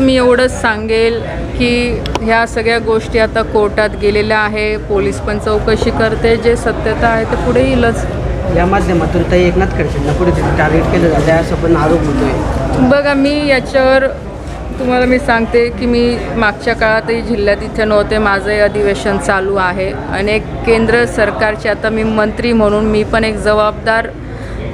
मी एवढंच सांगेल की ह्या सगळ्या गोष्टी आता कोर्टात गेलेल्या आहे. पोलीस पण चौकशी करते. जे सत्यता आहे ते पुढे येईलच. या माध्यमातून ताई एकनाथ खडसेंना पुढे टार्गेट केलं जातं. असं पण आरोप होतोय बघा मी याच्यावर तुम्हाला मी सांगते की मी मागच्या काळातही जिल्ह्यात इथे नव्हते. माझंही अधिवेशन चालू आहे. अनेक केंद्र सरकारचे आता मी मंत्री म्हणून मी पण एक जबाबदार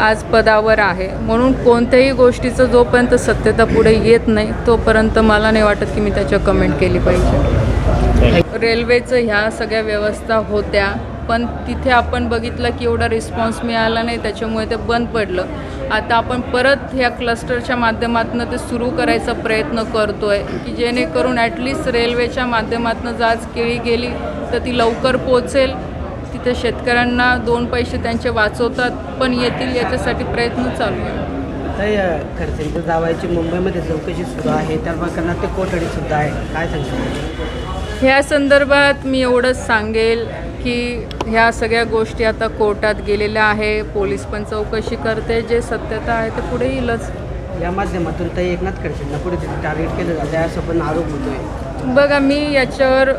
आज पदावर आहे. म्हणून कोणत्याही गोष्टीचं जोपर्यंत सत्यता पुढे येत नाही तोपर्यंत मला नाही वाटत की मी त्याच्यावर कमेंट केली पाहिजे. रेल्वेचं ह्या सगळ्या व्यवस्था होत्या पण तिथे आपण बघितलं की एवढा रिस्पॉन्स मिळाला नाही त्याच्यामुळे ते बंद पडलं. आता आपण परत ह्या क्लस्टरच्या माध्यमातून ते सुरू करायचा प्रयत्न करतो आहे की जेणेकरून ॲटलिस्ट रेल्वेच्या माध्यमातून जर आज केळी गेली तर ती लवकर पोचेल तिथे शेतकऱ्यांना दोन पैसे त्यांचे वाचवतात पण येतील याच्यासाठी प्रयत्न चालू आहे. खडसेंच्या जावायची मुंबईमध्ये चौकशी सुरू आहे त्या प्रकरणात ते कोठडी सुद्धा आहे. काय सांगतो ह्या संदर्भात मी एवढंच सांगेल की ह्या सगळ्या गोष्टी आता कोर्टात गेलेल्या आहे पोलीस पण चौकशी करते जे सत्यता आहे ते पुढे येईलच. या माध्यमातून ताई एकनाथ खडसेंना पुढे टार्गेट केलं जातं असं पण आरोप होतोय. बघा मी याच्यावर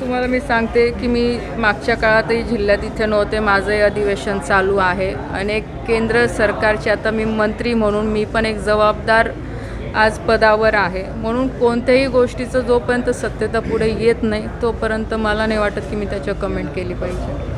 तुम्हाला मी सांगते की मी मागच्या काळातही जिल्ह्यात इथे नव्हते. माझंही अधिवेशन चालू आहे. अनेक केंद्र सरकारचे आता मी मंत्री म्हणून मी पण एक जबाबदार आज पदावर आहे. म्हणून कोणत्याही गोष्टीचं जोपर्यंत सत्यता पुढे येत नाही तोपर्यंत मला नाही वाटत की मी त्याच्यावर कमेंट केली पाहिजे.